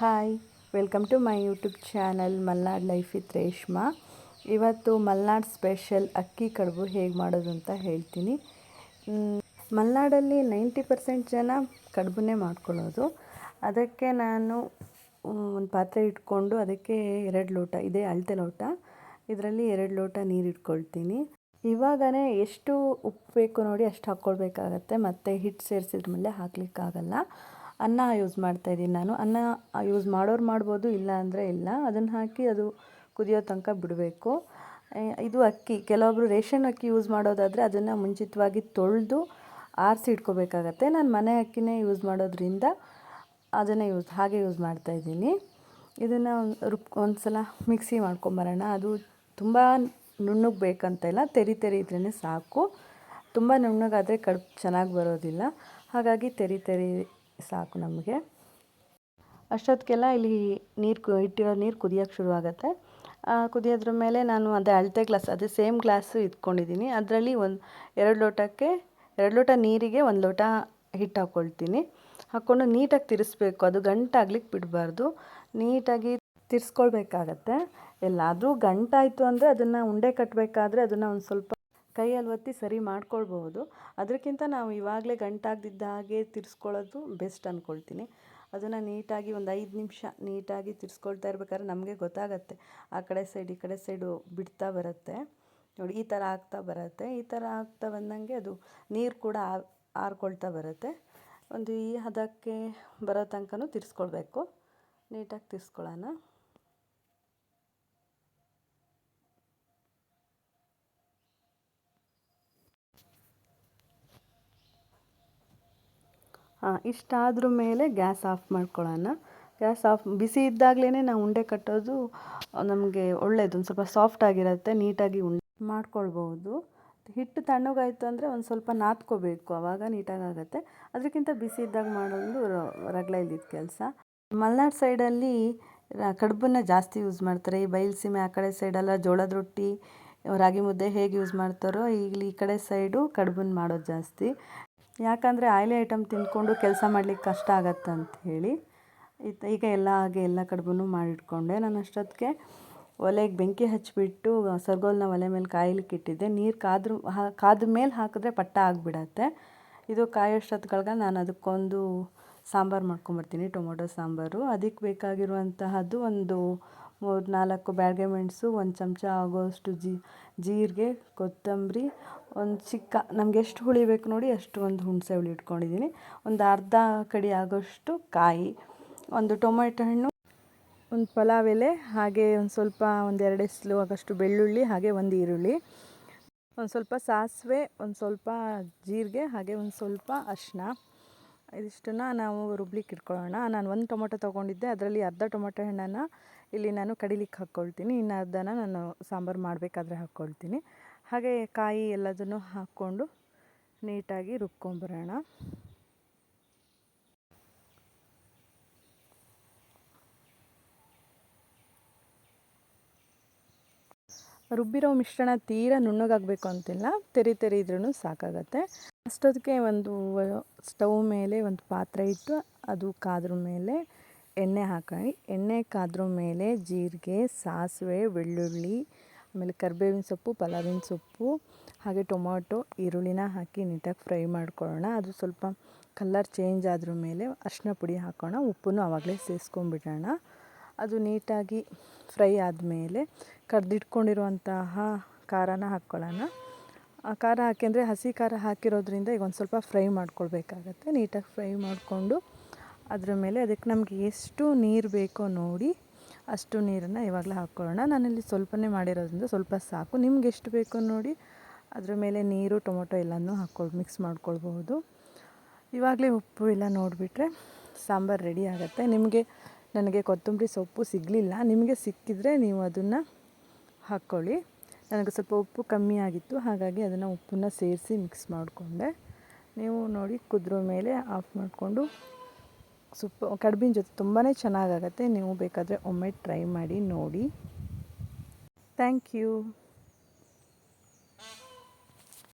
Hi, welcome to my YouTube channel Malnad life with Reshma. ಇವತ್ತು Malnad special ಅಕ್ಕಿ ಕಡುಬು ಹೇಗೆ ಮಾಡೋದು ಅಂತ ಹೇಳ್ತೀನಿ. ಮಲ್ನಾಡಲ್ಲಿ ನೈಂಟಿ ಪರ್ಸೆಂಟ್ ಜನ ಕಡುಬನ್ನೇ ಮಾಡ್ಕೊಳ್ಳೋದು. ಅದಕ್ಕೆ ನಾನು ಒಂದು ಪಾತ್ರೆ ಇಟ್ಕೊಂಡು ಅದಕ್ಕೆ ಎರಡು ಲೋಟ, ಇದೇ ಅಳತೆ ಲೋಟ, ಇದರಲ್ಲಿ ಎರಡು ಲೋಟ ನೀರು ಇಟ್ಕೊಳ್ತೀನಿ. ಇವಾಗನೇ ಎಷ್ಟು ಉಪ್ಪು ಬೇಕು ನೋಡಿ ಅಷ್ಟು ಹಾಕ್ಕೊಳ್ಬೇಕಾಗತ್ತೆ. ಮತ್ತು ಹಿಟ್ಟು ಸೇರಿಸಿದ್ರ ಮೇಲೆ ಹಾಕ್ಲಿಕ್ಕಾಗಲ್ಲ. ಅನ್ನ ಯೂಸ್ ಮಾಡ್ತಾ ಇದ್ದೀನಿ ನಾನು. ಅನ್ನ ಯೂಸ್ ಮಾಡೋರು ಮಾಡ್ಬೋದು, ಇಲ್ಲ ಅಂದರೆ ಇಲ್ಲ. ಅದನ್ನು ಹಾಕಿ ಅದು ಕುದಿಯೋ ತನಕ ಬಿಡಬೇಕು. ಇದು ಅಕ್ಕಿ. ಕೆಲವೊಬ್ಬರು ರೇಷನ್ ಅಕ್ಕಿ ಯೂಸ್ ಮಾಡೋದಾದರೆ ಅದನ್ನು ಮುಂಚಿತವಾಗಿ ತೊಳೆದು ಆರಿಸಿ ಇಟ್ಕೋಬೇಕಾಗತ್ತೆ. ನಾನು ಮನೆ ಅಕ್ಕಿನೇ ಯೂಸ್ ಮಾಡೋದ್ರಿಂದ ಅದನ್ನೇ ಯೂಸ್ ಹಾಗೆ ಯೂಸ್ ಮಾಡ್ತಾ ಇದ್ದೀನಿ. ಇದನ್ನು ರುಬ್ ಒಂದು ಸಲ ಮಿಕ್ಸಿ ಮಾಡ್ಕೊಂಬರೋಣ. ಅದು ತುಂಬ ನುಣ್ಣಗೆ ಬೇಕಂತ ಇಲ್ಲ. ತೆರಿ ತೆರಿ ಇದ್ರೇ ಸಾಕು. ತುಂಬ ನುಣ್ಣಗಾದರೆ ಕಡು ಚೆನ್ನಾಗಿ ಬರೋದಿಲ್ಲ. ಹಾಗಾಗಿ ತೆರಿ ತೆರಿ ಸಾಕು ನಮಗೆ. ಅಷ್ಟೊತ್ತಿಗೆಲ್ಲ ಇಲ್ಲಿ ನೀರು ಇಟ್ಟಿರೋ ನೀರು ಕುದಿಯೋಕ್ಕೆ ಶುರುವಾಗುತ್ತೆ. ಕುದಿಯೋದ್ರ ಮೇಲೆ ನಾನು ಅದೇ ಅಳತೆ ಗ್ಲಾಸ್, ಅದೇ ಸೇಮ್ ಗ್ಲಾಸು ಇಟ್ಕೊಂಡಿದ್ದೀನಿ. ಅದರಲ್ಲಿ ಒಂದು ಎರಡು ಲೋಟಕ್ಕೆ, ಎರಡು ಲೋಟ ನೀರಿಗೆ ಒಂದು ಲೋಟ ಹಿಟ್ಟು ಹಾಕ್ಕೊಳ್ತೀನಿ ಹಾಕ್ಕೊಂಡು ನೀಟಾಗಿ ತಿರ್ಸ್ಬೇಕು. ಅದು ಗಂಟಾಗ್ಲಿಕ್ಕೆ ಬಿಡಬಾರ್ದು. ನೀಟಾಗಿ ತಿರ್ಸ್ಕೊಳ್ಬೇಕಾಗತ್ತೆ. ಎಲ್ಲಾದರೂ ಗಂಟಾಯಿತು ಅಂದರೆ ಅದನ್ನು ಉಂಡೆ ಕಟ್ಟಬೇಕಾದ್ರೆ ಅದನ್ನು ಒಂದು ಸ್ವಲ್ಪ ಕೈಯಲ್ಲಿ ಒತ್ತಿ ಸರಿ ಮಾಡ್ಕೊಳ್ಬಹುದು. ಅದಕ್ಕಿಂತ ನಾವು ಇವಾಗಲೇ ಗಂಟಾಗದಿದ್ದ ಹಾಗೆ ತಿರ್ಸ್ಕೊಳ್ಳೋದು ಬೆಸ್ಟ್ ಅಂದ್ಕೊಳ್ತೀನಿ ಅದನ್ನು ನೀಟಾಗಿ ಒಂದು ಐದು ನಿಮಿಷ ನೀಟಾಗಿ ತಿರ್ಸ್ಕೊಳ್ತಾ ಇರ್ಬೇಕಾದ್ರೆ ನಮಗೆ ಗೊತ್ತಾಗತ್ತೆ. ಆ ಕಡೆ ಸೈಡ್ ಈ ಕಡೆ ಸೈಡು ಬಿಡ್ತಾ ಬರುತ್ತೆ. ನೋಡಿ, ಈ ಥರ ಆಗ್ತಾ ಬರುತ್ತೆ. ಈ ಥರ ಆಗ್ತಾ ಬಂದಂಗೆ ಅದು ನೀರು ಕೂಡ ಆರ್ಕೊಳ್ತಾ ಬರುತ್ತೆ. ಒಂದು ಈ ಹದಕ್ಕೆ ಬರೋ ತನಕನೂ ತಿರ್ಸ್ಕೊಳ್ಬೇಕು. ನೀಟಾಗಿ ತಿರ್ಸ್ಕೊಳ್ಳೋಣ. ಇಷ್ಟಾದ್ರ ಮೇಲೆ ಗ್ಯಾಸ್ ಆಫ್ ಮಾಡ್ಕೊಳ್ಳೋಣ. ಗ್ಯಾಸ್ ಆಫ್ ಬಿಸಿ ಇದ್ದಾಗಲೇ ನಾವು ಉಂಡೆ ಕಟ್ಟೋದು ನಮಗೆ ಒಳ್ಳೆಯದು ಒಂದು ಸ್ವಲ್ಪ ಸಾಫ್ಟ್ ಆಗಿರುತ್ತೆ, ನೀಟಾಗಿ ಉಂಡೆ ಮಾಡ್ಕೊಳ್ಬೋದು ಹಿಟ್ಟು ತಣ್ಣಗಾಯಿತು ಅಂದರೆ ಒಂದು ಸ್ವಲ್ಪ ನಾದ್ಕೋಬೇಕು ಆವಾಗ ನೀಟಾಗಿ ಆಗುತ್ತೆ ಅದಕ್ಕಿಂತ ಬಿಸಿ ಇದ್ದಾಗ ಮಾಡೋದು ರಗಳೆ ಇದ್ದಿದ್ದ ಕೆಲಸ. ಮಲೆನಾಡು ಸೈಡಲ್ಲಿ ಕಡುಬನ್ನ ಜಾಸ್ತಿ ಯೂಸ್ ಮಾಡ್ತಾರೆ. ಈ ಬಯಲುಸೀಮೆ ಆ ಕಡೆ ಸೈಡೆಲ್ಲ ಜೋಳದ ರೊಟ್ಟಿ, ರಾಗಿ ಮುದ್ದೆ ಹೇಗೆ ಯೂಸ್ ಮಾಡ್ತಾರೋ ಈಗ ಈ ಕಡೆ ಸೈಡು ಕಡುಬನ್ನ ಮಾಡೋದು ಜಾಸ್ತಿ. ಯಾಕಂದರೆ ಆಯಿಲಿ ಐಟಮ್ ತಿಂದ್ಕೊಂಡು ಕೆಲಸ ಮಾಡ್ಲಿಕ್ಕೆ ಕಷ್ಟ ಆಗತ್ತೆ ಅಂತ ಹೇಳಿ. ಈಗ ಎಲ್ಲ ಹಾಗೆ ಎಲ್ಲ ಕಡುಬು ಮಾಡಿಟ್ಕೊಂಡೆ. ನಾನು ಅಷ್ಟೊತ್ತಿಗೆ ಒಲೆಗೆ ಬೆಂಕಿ ಹಚ್ಚಿಬಿಟ್ಟು ಸರ್ಗೋಲ್ನ ಒಲೆ ಮೇಲೆ ಕಾಯ್ಲಿಕ್ಕೆ ಇಟ್ಟಿದ್ದೆ. ನೀರು ಹಾ, ಕಾದ ಮೇಲೆ ಹಾಕಿದ್ರೆ ಪಟ್ಟ ಆಗಿಬಿಡತ್ತೆ. ಇದು ಕಾಯೋಷ್ಟೊತ್ಗಳ್ಗೆ ನಾನು ಅದಕ್ಕೊಂದು ಸಾಂಬಾರು ಮಾಡ್ಕೊಂಬರ್ತೀನಿ, ಟೊಮೊಟೊ ಸಾಂಬಾರು. ಅದಕ್ಕೆ ಬೇಕಾಗಿರುವಂತಹದ್ದು ಒಂದು ಮೂರು ನಾಲ್ಕು ಬ್ಯಾಡಗೆ ಮೆಣಸು, ಒಂದು ಚಮಚ ಆಗೋಷ್ಟು ಜಿ, ಜೀರಿಗೆ, ಕೊತ್ತಂಬರಿ, ಒಂದು ಚಿಕ್ಕ, ನಮ್ಗೆ ಎಷ್ಟು ಹುಳಿ ಬೇಕು ನೋಡಿ ಅಷ್ಟು ಒಂದು ಹುಣಸೆ ಹುಳಿ ಇಟ್ಕೊಂಡಿದ್ದೀನಿ. ಒಂದು ಅರ್ಧ ಕಡಿ ಆಗೋಷ್ಟು ಕಾಯಿ, ಒಂದು ಟೊಮೆಟೊ ಹಣ್ಣು, ಒಂದು ಪಲಾವ್ ಎಲೆ, ಹಾಗೆ ಒಂದು ಸ್ವಲ್ಪ ಒಂದು ಎರಡು ಎಸ್ಲು ಆಗೋಷ್ಟು ಬೆಳ್ಳುಳ್ಳಿ, ಹಾಗೆ ಒಂದು ಈರುಳ್ಳಿ, ಒಂದು ಸ್ವಲ್ಪ ಸಾಸಿವೆ, ಒಂದು ಸ್ವಲ್ಪ ಜೀರಿಗೆ, ಹಾಗೆ ಒಂದು ಸ್ವಲ್ಪ ಅರಿಶಿನ ಇದಿಷ್ಟನ್ನು ನಾವು ರುಬ್ಲಿಕ್ಕೆ ಇಟ್ಕೊಳ್ಳೋಣ. ನಾನು ಒಂದು ಟೊಮೊಟೊ ತೊಗೊಂಡಿದ್ದೆ. ಅದರಲ್ಲಿ ಅರ್ಧ ಟೊಮೊಟೊ ಹಣ್ಣನ್ನು ಇಲ್ಲಿ ನಾನು ಕಡಿಲಿಕ್ಕೆ ಹಾಕ್ಕೊಳ್ತೀನಿ. ಇನ್ನು ಅರ್ಧನ ನಾನು ಸಾಂಬಾರು ಮಾಡಬೇಕಾದ್ರೆ ಹಾಕ್ಕೊಳ್ತೀನಿ. ಹಾಗೆ ಕಾಯಿ ಎಲ್ಲದನ್ನು ಹಾಕ್ಕೊಂಡು ನೀಟಾಗಿ ರುಬ್ಕೊಂಬರೋಣ. ರುಬ್ಬಿರೋ ಮಿಶ್ರಣ ತೀರ ನುಣ್ಣಗಾಗಬೇಕು ಅಂತಿಲ್ಲ. ತೆರಿ ತೆರಿ ಇದ್ರೂ ಸಾಕಾಗತ್ತೆ. ಅಷ್ಟೊತ್ತಿಗೆ ಒಂದು ಸ್ಟವ್ ಮೇಲೆ ಒಂದು ಪಾತ್ರೆ ಇಟ್ಟು ಅದು ಕಾದ್ರ ಮೇಲೆ ಎಣ್ಣೆ ಹಾಕಿ, ಎಣ್ಣೆ ಕಾದ್ರ ಮೇಲೆ ಜೀರಿಗೆ, ಸಾಸಿವೆ, ಬೆಳ್ಳುಳ್ಳಿ, ಆಮೇಲೆ ಕರಿಬೇವಿನ ಸೊಪ್ಪು, ಪಲಾವಿನ ಸೊಪ್ಪು, ಹಾಗೆ ಟೊಮೊಟೊ, ಈರುಳ್ಳಿನ ಹಾಕಿ ನೀಟಾಗಿ ಫ್ರೈ ಮಾಡ್ಕೊಳ್ಳೋಣ. ಅದು ಸ್ವಲ್ಪ ಕಲ್ಲರ್ ಚೇಂಜ್ ಆದ್ರ ಮೇಲೆ ಅರಿಶಿನ ಪುಡಿ ಹಾಕೋಣ. ಉಪ್ಪನ್ನು ಆವಾಗಲೇ ಸೇರಿಸ್ಕೊಂಡ್ಬಿಡೋಣ ಅದು ನೀಟಾಗಿ ಫ್ರೈ ಆದಮೇಲೆ ಕಡ್ದಿಟ್ಕೊಂಡಿರುವಂತಹ ಖಾರನ ಹಾಕ್ಕೊಳ್ಳೋಣ. ಆ ಖಾರ ಅಂದರೆ ಹಸಿ ಖಾರ ಹಾಕಿರೋದ್ರಿಂದ ಈಗ ಒಂದು ಸ್ವಲ್ಪ ಫ್ರೈ ಮಾಡ್ಕೊಳ್ಬೇಕಾಗತ್ತೆ. ನೀಟಾಗಿ ಫ್ರೈ ಮಾಡಿಕೊಂಡು ಅದ್ರ ಮೇಲೆ ಅದಕ್ಕೆ ನಮಗೆ ಎಷ್ಟು ನೀರು ಬೇಕೋ ನೋಡಿ ಅಷ್ಟು ನೀರನ್ನು ಇವಾಗಲೇ ಹಾಕ್ಕೊಳ್ಳೋಣ. ನಾನಿಲ್ಲಿ ಸ್ವಲ್ಪನೇ ಮಾಡಿರೋದ್ರಿಂದ ಸ್ವಲ್ಪ ಸಾಕು. ನಿಮ್ಗೆ ಎಷ್ಟು ಬೇಕೋ ನೋಡಿ ಅದ್ರ ಮೇಲೆ ನೀರು, ಟೊಮೊಟೊ ಎಲ್ಲನೂ ಹಾಕ್ಕೊಳ್ ಮಿಕ್ಸ್ ಮಾಡ್ಕೊಳ್ಬಹುದು. ಇವಾಗಲೇ ಉಪ್ಪು ಎಲ್ಲ ನೋಡಿಬಿಟ್ರೆ ಸಾಂಬಾರು ರೆಡಿ ಆಗುತ್ತೆ. ನಿಮಗೆ, ನನಗೆ ಕೊತ್ತಂಬರಿ ಸೊಪ್ಪು ಸಿಗಲಿಲ್ಲ. ನಿಮಗೆ ಸಿಕ್ಕಿದರೆ ನೀವು ಅದನ್ನು ಹಾಕ್ಕೊಳ್ಳಿ. ನನಗೆ ಸ್ವಲ್ಪ ಉಪ್ಪು ಕಮ್ಮಿ ಆಗಿತ್ತು, ಹಾಗಾಗಿ ಅದನ್ನು ಉಪ್ಪನ್ನು ಸೇರಿಸಿ ಮಿಕ್ಸ್ ಮಾಡಿಕೊಂಡೆ. ನೀವು ನೋಡಿ ಕುದ್ರೋ ಮೇಲೆ ಆಫ್ ಮಾಡಿಕೊಂಡು ಸೊಪ್ಪು ಕಡುಬಿನ ಜೊತೆ ತುಂಬಾ ಚೆನ್ನಾಗಾಗತ್ತೆ. ನೀವು ಬೇಕಾದರೆ ಒಮ್ಮೆ ಟ್ರೈ ಮಾಡಿ ನೋಡಿ. Thank you.